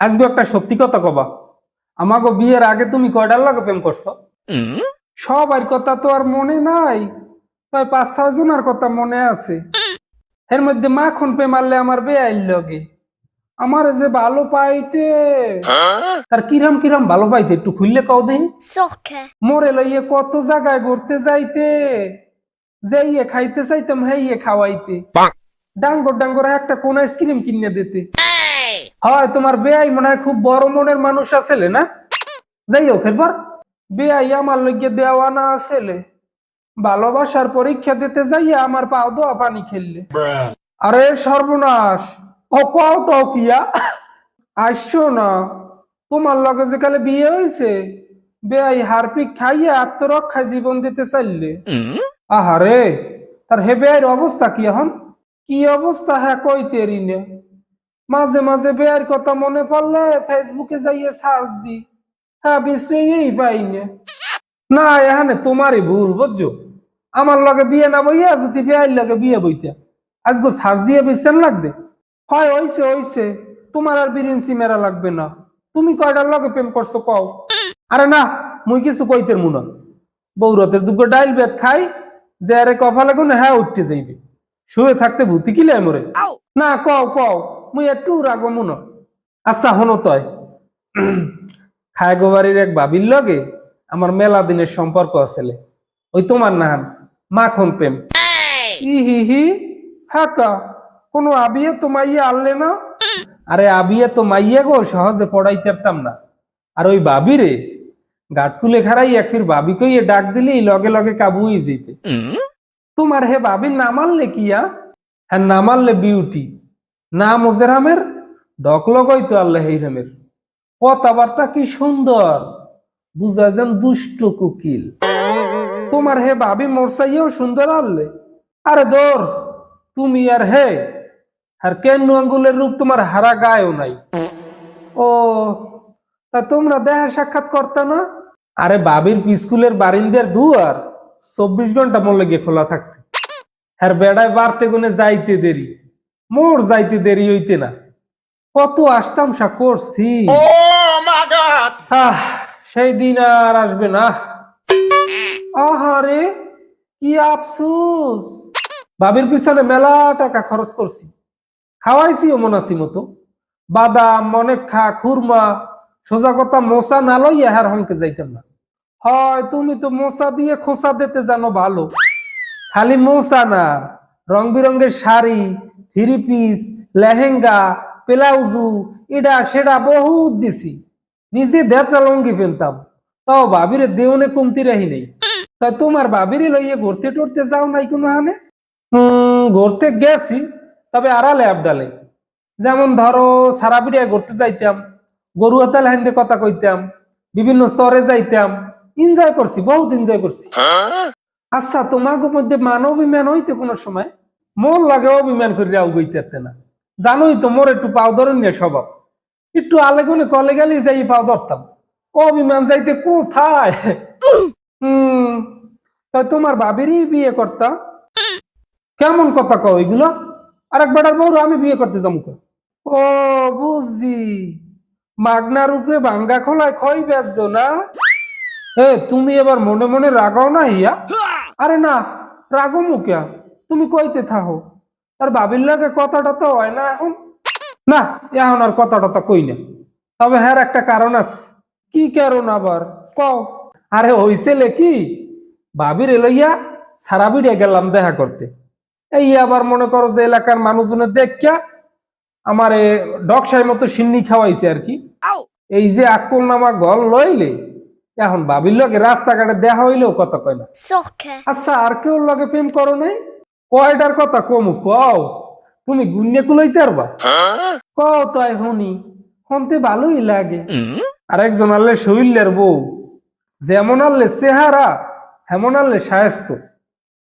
আজকে একটা সত্যি কথা কবা। আমাকে বিয়ের আগে তুমি কয়টার লাগে প্রেম করছ? সবার কথা তো আর মনে নাই। তাই পাঁচ ছয় জনের কথা মনে আছে। এর মধ্যে মাখন পে মারলে আমার বেআইল লগে। আমার যে ভালো পাইতে তার কিরম কিরম ভালো পাইতে একটু খুললে কও দেই। Soccer. মোরে লইয়ে কত জায়গায় ঘুরতে যাইতে যাইয়ে খাইতে চাইতাম হেইয়ে খাওয়াইতে। ডাঙ্গর ডাঙ্গর একটা কোন আইসক্রিম কিনে দিতে। হয়, তোমার বেআই মনে হয় খুব বড় মনের মানুষ আসলে না? যাই হোক, এরপর বেআই আমার লইগে দেওয়া না আসলে ভালোবাসার পরীক্ষা দিতে যাইয়ে আমার পাও দোয়া পানি খেললে। আরে সর্বনাশ ও কও টও কিয়া আসছো না, তোমার লগে যে কালে বিয়ে হয়েছে বেআই হারপিক খাইয়ে আত্মরক্ষায় জীবন দিতে চাইলে। আহারে, তার হে বেআইর অবস্থা কি এখন? কি অবস্থা হ্যাঁ কইতে রিনে মাঝে মাঝে বেয়ার কথা মনে পড়লে ফেসবুকে যাইয়ে সার্চ দি হ্যাঁ বিশ্রেই পাই না না এখানে তোমারই ভুল বুঝছ? আমার লগে বিয়ে না বইয়া যদি বেআইর লগে বিয়ে বইতা। আজকে সার্চ দিয়ে বিশ্রাম লাগবে? হয় হইছে হইছে। তোমার আর বিরিঞ্চি মেরা লাগবে না। তুমি কয়টার লগে প্রেম করছ কও? আরে না মুই কিছু কইতে মুনা। বৌরতের দুটো ডাইল বেত খাই যে আরে কপালে কোন হ্যাঁ উঠতে যাইবে। শুয়ে থাকতে ভূতি কিলে মরে। না কও কও। মুই একটু রাগো মুন। আচ্ছা হনো তয় খায় গোবাড়ির এক বাবির লগে আমার মেলা দিনের সম্পর্ক আসলে ওই তোমার নাহান মাখন প্রেম ই হি হি হাকা কোনো আবিয়ে তো মাইয়ে আনলে না? আরে আবিয়ে তো মাইয়ে গো সহজে পড়াইতে পারতাম না। আর ওই বাবি রে গাট ফুলে খারাই এক ফির বাবি কইয়ে ডাক দিলেই লগে লগে কাবুই যেতে তোমার হে বাবির নাম আনলে কিয়া? হ্যাঁ নাম আনলে বিউটি। নাম ওজেরামের ডক লগই তো আল্লাহ হেইরামের কথাবার্তা কি সুন্দর। বুঝা যেন দুষ্ট কুকিল। তোমার হে ভাবি মোরসাইও সুন্দর আল্লে। আরে দোর, তুমি আর হে, আর কেন আঙ্গুলের রূপ তোমার হারা গায়েও নাই? ও, তা তোমরা দেখা সাক্ষাৎ করতে না? আরে বাবির স্কুলের বারিন্দের দুয়ার, চব্বিশ ঘণ্টা মনে গিয়ে খোলা থাকতে। হ্যার বেড়ায় বাড়তে গুনে যাইতে দেরি। মোর যাইতে দেরি হইতে না। কত আসতাম সা করছি সেই দিন আর আসবে না। আহারে কি আফসোস। বাবির পিছনে মেলা টাকা খরচ করছি। খাওয়াইছি মনাসি মতো। বাদাম অনেক খা খুরমা সোজা কথা মশা না লইয়া হার হংকে যাইতাম না। হয় তুমি তো মশা দিয়ে খোসা দিতে জানো ভালো। খালি মশা না রং বেরঙের sari three piece lehenga blouse এটা সেটা বহুত দিছি। নিজে দেড়টা লঙ্গি পেনতাম। তাও বাবিরে দেওনে কমতি রাহি নেই। তা তোমার বাবিরে লইয়ে ঘুরতে টরতে যাও নাই কোনো হানে? হম ঘুরতে গেছি তবে আড়ালে আবডালে। যেমন ধরো সারা বিড়িয়া ঘুরতে যাইতাম গরু হাতাল হাইন্দে কথা কইতাম বিভিন্ন চরে যাইতাম। এনজয় করছি বহুত এনজয় করছি। আচ্ছা তোমাকে মধ্যে মান অভিমান হইতে কোনো সময়? মোর লাগে অভিমান করে রাও গইতে না। জানোই তো মোর একটু পাও ধরনীয় স্বভাব। একটু আলেগুনে কলে গেলে যাই পাও ধরতাম। অভিমান যাইতে কোথায়? হম তা তোমার বাবিরই বিয়ে করতা? কেমন কথা কও এগুলো? আর এক বেটার বউর আমি বিয়ে করতে কই? ও, বুঝছি। মাগনার উপরে ভাঙ্গা খোলায় খই বেচছো না? এ, তুমি এবার মনে মনে রাগাও না হিয়া? আরে না রাগো মুখিয়া তুমি কইতে থাকো তার বাবির লাগে কথাটা তো হয় না এখন। না এখন আর কথাটা তো কই না। তবে হ্যাঁ একটা কারণ আছে। কি কারণ আবার? কও। আরে হইছে কি? ভাবির লইয়া সারা বিড়িয়া গেলাম দেখা করতে। এই আবার মনে করো যে এলাকার মানুষজনের দেখা আমার ডকসাই মতো সিন্নি খাওয়াইছে আর কি। এই যে আকুল নামা গল লইলে এখন ভাবির লগে রাস্তাঘাটে দেখা হইলেও কথা কয় না। আচ্ছা আর কেউ লগে প্রেম করো নাই? কয়টার কথা কমু? কও। তুমি গুন্যে কুলাইতে পারবা? কও তাই শুনি। শুনতে ভালোই লাগে। আর একজন আনলে শৈলের বউ। যেমন আনলে চেহারা, হেমন আনলে সায়স্ত।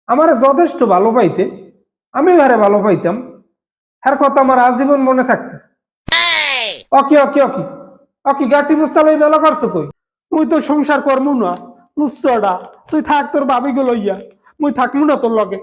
আমার যথেষ্ট ভালো পাইতে। আমি হারে ভালো পাইতাম। হ্যার কথা আমার আজীবন মনে থাকতো অকি অকি অকি। অকি, গাটি বুঝতে লই মেলা করছ কই? মুই তো সংসার করমু না। লুচ্ছটা তুই থাক তোর বাবি গো লইয়া। মুই থাকমু না তোর লগে।